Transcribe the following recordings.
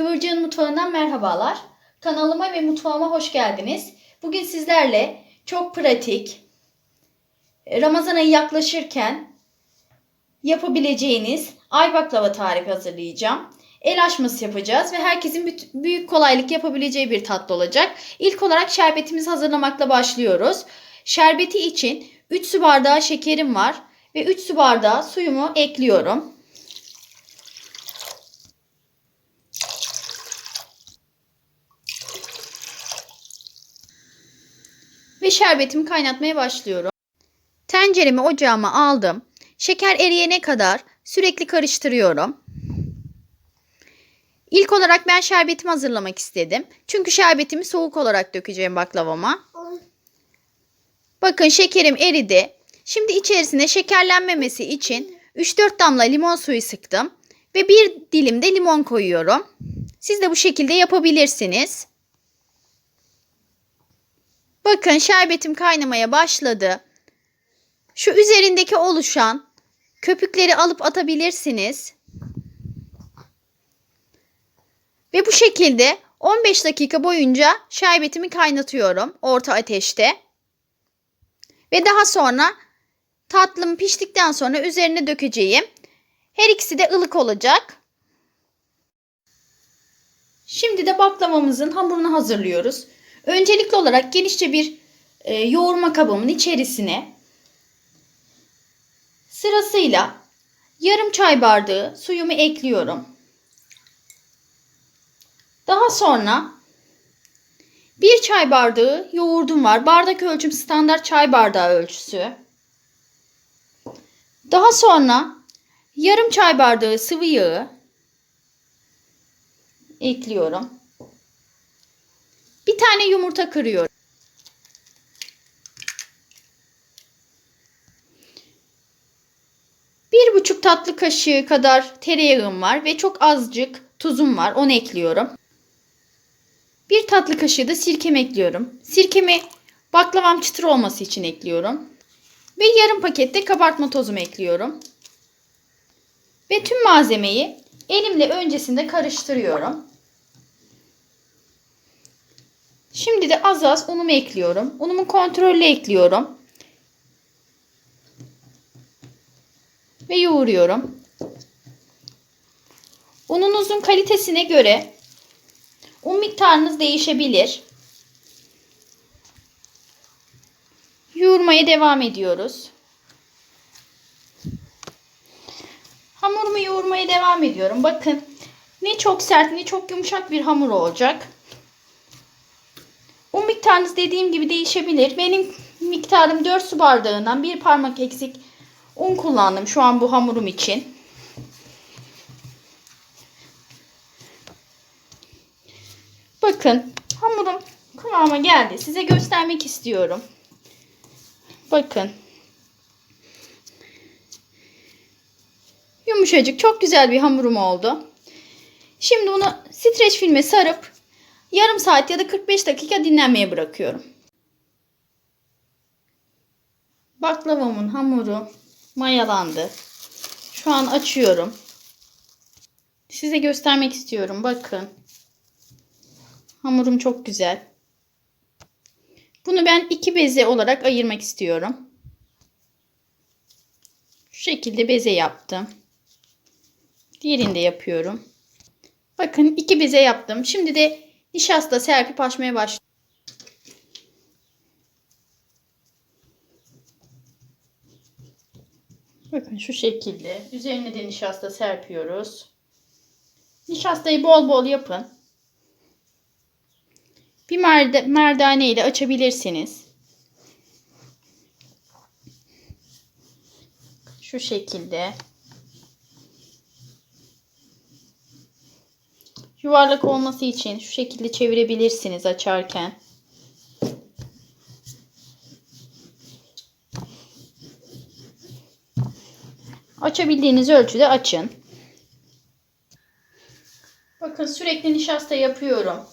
Kıvırcığın Mutfağı'ndan merhabalar. Kanalıma ve mutfağıma hoş geldiniz. Bugün sizlerle çok pratik, Ramazan ayı yaklaşırken yapabileceğiniz ay baklava tarifi hazırlayacağım. El açması yapacağız ve herkesin büyük kolaylık yapabileceği bir tatlı olacak. İlk olarak şerbetimizi hazırlamakla başlıyoruz. Şerbeti için 3 su bardağı şekerim var ve 3 su bardağı suyumu ekliyorum. Şerbetimi kaynatmaya başlıyorum. Tenceremi ocağıma aldım. Şeker eriyene kadar sürekli karıştırıyorum. İlk olarak ben şerbetimi hazırlamak istedim. Çünkü şerbetimi soğuk olarak dökeceğim baklavama. Bakın şekerim eridi. Şimdi içerisine şekerlenmemesi için 3-4 damla limon suyu sıktım. Ve bir dilim de limon koyuyorum. Siz de bu şekilde yapabilirsiniz. Bakın şerbetim kaynamaya başladı. Şu üzerindeki oluşan köpükleri alıp atabilirsiniz. Ve bu şekilde 15 dakika boyunca şerbetimi kaynatıyorum orta ateşte. Ve daha sonra tatlım piştikten sonra üzerine dökeceğim. Her ikisi de ılık olacak. Şimdi de baklavamızın hamurunu hazırlıyoruz. Öncelikli olarak genişçe bir e, yoğurma kabımın içerisine sırasıyla yarım çay bardağı suyumu ekliyorum. Daha sonra bir çay bardağı yoğurdum var. Bardak ölçüm standart çay bardağı ölçüsü. Daha sonra yarım çay bardağı sıvı yağı ekliyorum. Bir tane yumurta kırıyorum. Bir buçuk tatlı kaşığı kadar tereyağım var ve çok azıcık tuzum var. Onu ekliyorum. Bir tatlı kaşığı da sirkem ekliyorum. Sirkemi baklavam çıtır olması için ekliyorum. Ve yarım pakette kabartma tozumu ekliyorum. Ve tüm malzemeyi elimle öncesinde karıştırıyorum. Şimdi de az az unumu ekliyorum. Unumu kontrollü ekliyorum. Ve yoğuruyorum. Ununuzun kalitesine göre un miktarınız değişebilir. Yoğurmaya devam ediyoruz. Hamurumu yoğurmaya devam ediyorum. Bakın ne çok sert ne çok yumuşak bir hamur olacak. Miktarınız dediğim gibi değişebilir. Benim miktarım 4 su bardağından bir parmak eksik un kullandım şu an bu hamurum için. Bakın hamurum kıvama geldi. Size göstermek istiyorum. Bakın. Yumuşacık çok güzel bir hamurum oldu. Şimdi bunu streç filme sarıp yarım saat ya da 45 dakika dinlenmeye bırakıyorum. Baklavamın hamuru mayalandı. Şu an açıyorum. Size göstermek istiyorum. Bakın. Hamurum çok güzel. Bunu ben iki beze olarak ayırmak istiyorum. Şu şekilde beze yaptım. Diğerini de yapıyorum. Bakın iki beze yaptım. Şimdi de nişasta serpip açmaya başlıyorum. Bakın şu şekilde. Üzerine de nişasta serpiyoruz. Nişastayı bol bol yapın. Bir merde merdane ile açabilirsiniz. Şu şekilde. Yuvarlak olması için şu şekilde çevirebilirsiniz açarken. Açabildiğiniz ölçüde açın. Bakın sürekli nişasta yapıyorum.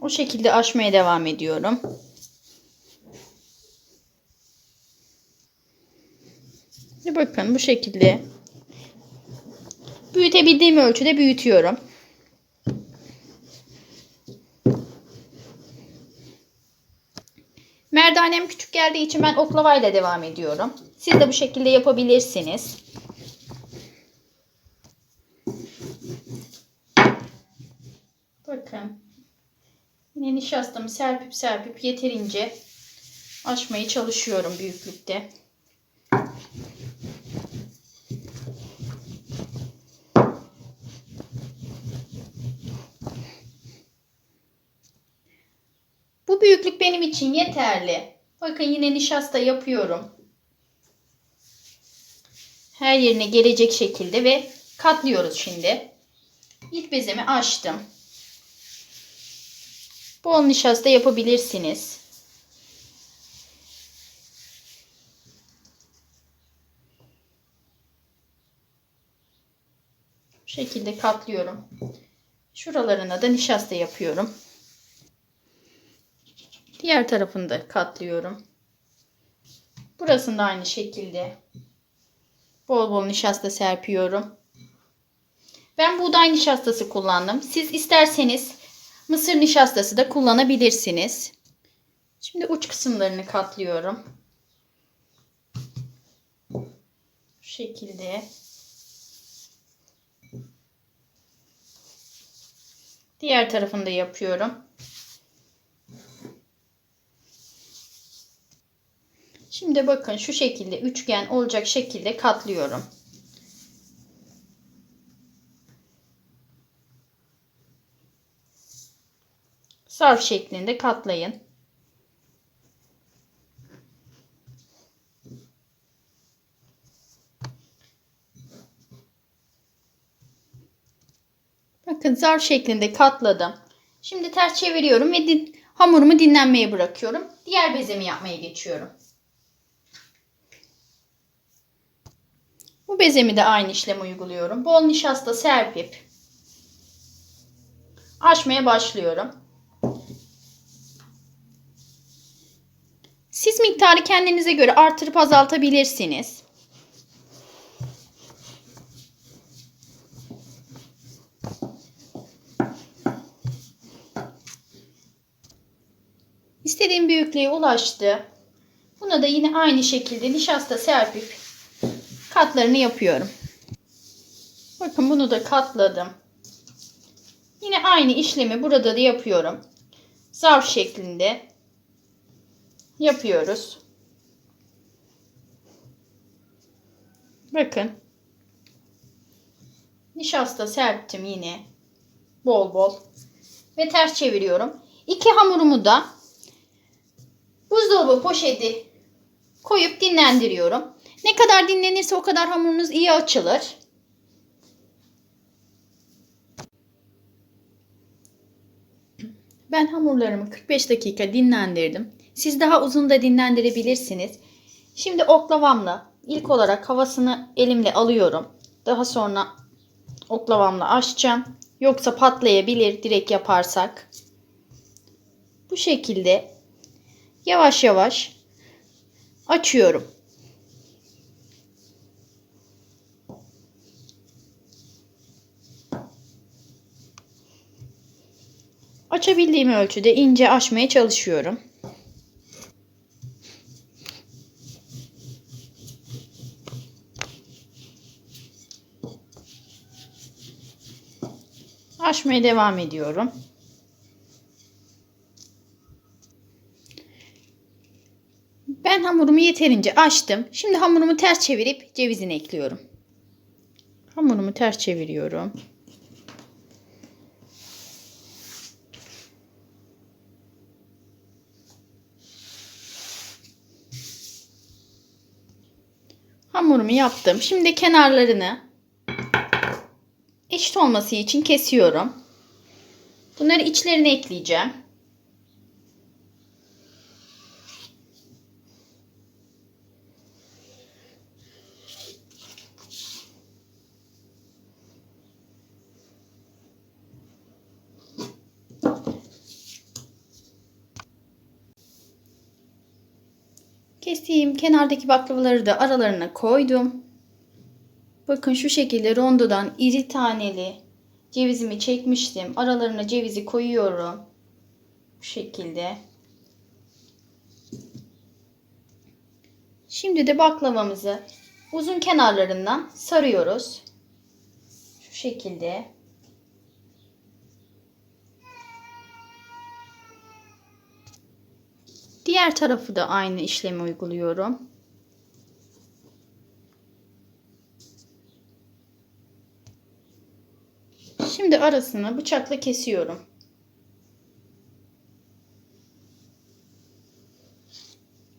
O şekilde açmaya devam ediyorum. Bakın bu şekilde Büyütebildiğim ölçüde büyütüyorum. Merdanem küçük geldiği için ben oklavayla devam ediyorum. Siz de bu şekilde yapabilirsiniz. Bakın. Yine nişastamı serpip serpip yeterince açmaya çalışıyorum büyüklükte. Bu büyüklük benim için yeterli. Bakın yine nişasta yapıyorum. Her yerine gelecek şekilde ve katlıyoruz şimdi. İlk bezemi açtım. Bol nişasta yapabilirsiniz. Şekilde katlıyorum. Şuralarına da nişasta yapıyorum. Diğer tarafını da katlıyorum. Burasını da aynı şekilde bol bol nişasta serpiyorum. Ben buğday nişastası kullandım. Siz isterseniz mısır nişastası da kullanabilirsiniz. Şimdi uç kısımlarını katlıyorum. Bu şekilde. Diğer tarafını da yapıyorum. Şimdi bakın şu şekilde üçgen olacak şekilde katlıyorum. Sarf şeklinde katlayın. Bakın zarf şeklinde katladım. Şimdi ters çeviriyorum ve din hamurumu dinlenmeye bırakıyorum. Diğer bezemi yapmaya geçiyorum. Bu bezemi de aynı işlemi uyguluyorum. Bol nişasta serpip açmaya başlıyorum. Siz miktarı kendinize göre artırıp azaltabilirsiniz. İstediğim büyüklüğe ulaştı. Buna da yine aynı şekilde nişasta serpip katlarını yapıyorum. Bakın bunu da katladım. Yine aynı işlemi burada da yapıyorum. Zarf şeklinde yapıyoruz. Bakın. Nişasta serptim yine. Bol bol. Ve ters çeviriyorum. İki hamurumu da buzdolabı poşeti koyup dinlendiriyorum. Ne kadar dinlenirse o kadar hamurunuz iyi açılır. Ben hamurlarımı 45 dakika dinlendirdim. Siz daha uzun da dinlendirebilirsiniz. Şimdi oklavamla ilk olarak havasını elimle alıyorum. Daha sonra oklavamla açacağım. Yoksa patlayabilir direkt yaparsak. Bu şekilde yavaş yavaş açıyorum. Açabildiğim ölçüde ince açmaya çalışıyorum. Açmaya devam ediyorum. Ben hamurumu yeterince açtım. Şimdi hamurumu ters çevirip cevizini ekliyorum. Hamurumu ters çeviriyorum. Hamurumu yaptım. Şimdi kenarlarını eşit olması için kesiyorum. Bunları içlerine ekleyeceğim. Kestiğim kenardaki baklavaları da aralarına koydum. Bakın şu şekilde rondodan iri taneli cevizimi çekmiştim. Aralarına cevizi koyuyorum. Bu şekilde. Şimdi de baklavamızı uzun kenarlarından sarıyoruz. Şu şekilde. Diğer tarafı da aynı işlemi uyguluyorum. Şimdi arasını bıçakla kesiyorum.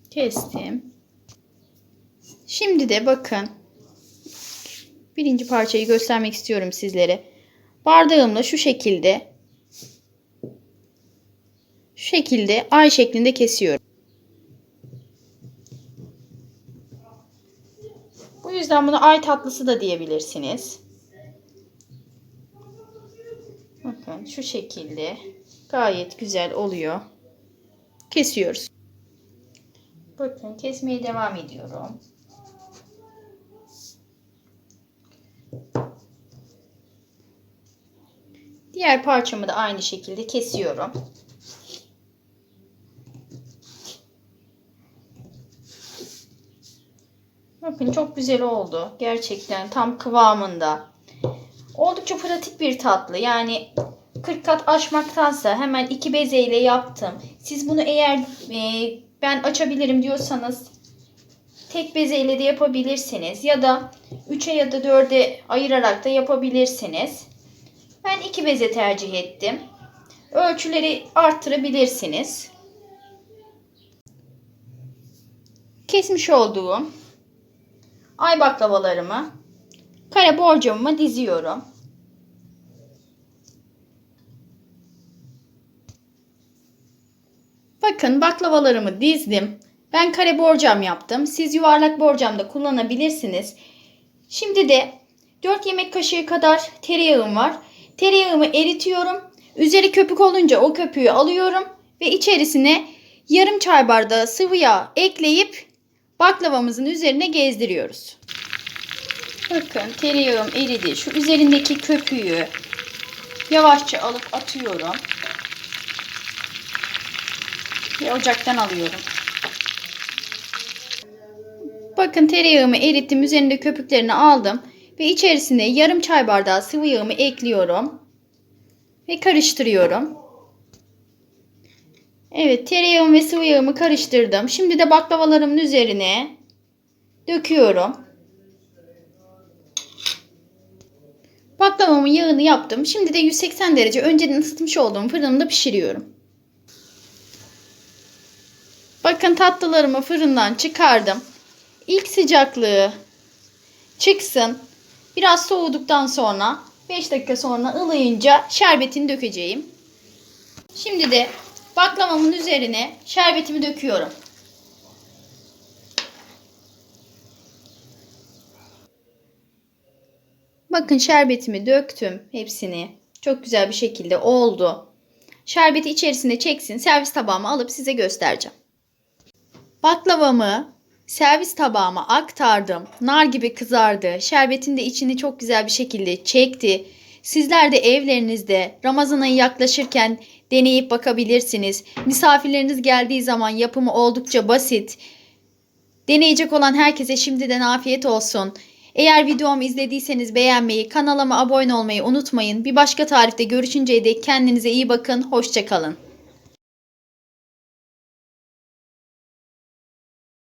Kestim. Şimdi de bakın. Birinci parçayı göstermek istiyorum sizlere. Bardağımla şu şekilde şu şekilde ay şeklinde kesiyorum. Yüzden buna ay tatlısı da diyebilirsiniz. Bakın şu şekilde gayet güzel oluyor. Kesiyoruz. Bakın kesmeye devam ediyorum. Diğer parçamı da aynı şekilde kesiyorum. Bakın çok güzel oldu. Gerçekten tam kıvamında. Oldukça pratik bir tatlı. Yani 40 kat açmaktansa hemen iki bezeyle yaptım. Siz bunu eğer e, ben açabilirim diyorsanız tek bezeyle de yapabilirsiniz. Ya da 3'e ya da 4'e ayırarak da yapabilirsiniz. Ben iki beze tercih ettim. Ölçüleri arttırabilirsiniz. Kesmiş olduğum ay baklavalarımı kare borcamıma diziyorum. Bakın baklavalarımı dizdim. Ben kare borcam yaptım. Siz yuvarlak borcam da kullanabilirsiniz. Şimdi de 4 yemek kaşığı kadar tereyağım var. Tereyağımı eritiyorum. Üzeri köpük olunca o köpüğü alıyorum ve içerisine yarım çay bardağı sıvı yağ ekleyip baklavamızın üzerine gezdiriyoruz. Bakın tereyağım eridi. Şu üzerindeki köpüğü yavaşça alıp atıyorum. Ve ocaktan alıyorum. Bakın tereyağımı erittim. Üzerinde köpüklerini aldım. Ve içerisine yarım çay bardağı sıvı yağımı ekliyorum. Ve karıştırıyorum. Evet tereyağımı ve sıvı yağımı karıştırdım. Şimdi de baklavalarımın üzerine döküyorum. Baklavamın yağını yaptım. Şimdi de 180 derece önceden ısıtmış olduğum fırınımda pişiriyorum. Bakın tatlılarımı fırından çıkardım. İlk sıcaklığı çıksın. Biraz soğuduktan sonra 5 dakika sonra ılıyınca şerbetini dökeceğim. Şimdi de baklavamın üzerine şerbetimi döküyorum. Bakın şerbetimi döktüm hepsini. Çok güzel bir şekilde oldu. Şerbeti içerisine çeksin. Servis tabağıma alıp size göstereceğim. Baklavamı servis tabağıma aktardım. Nar gibi kızardı. Şerbetin de içini çok güzel bir şekilde çekti. Sizler de evlerinizde Ramazan ayı yaklaşırken deneyip bakabilirsiniz. Misafirleriniz geldiği zaman yapımı oldukça basit. Deneyecek olan herkese şimdiden afiyet olsun. Eğer videomu izlediyseniz beğenmeyi, kanalıma abone olmayı unutmayın. Bir başka tarifte görüşünceye dek kendinize iyi bakın. Hoşçakalın.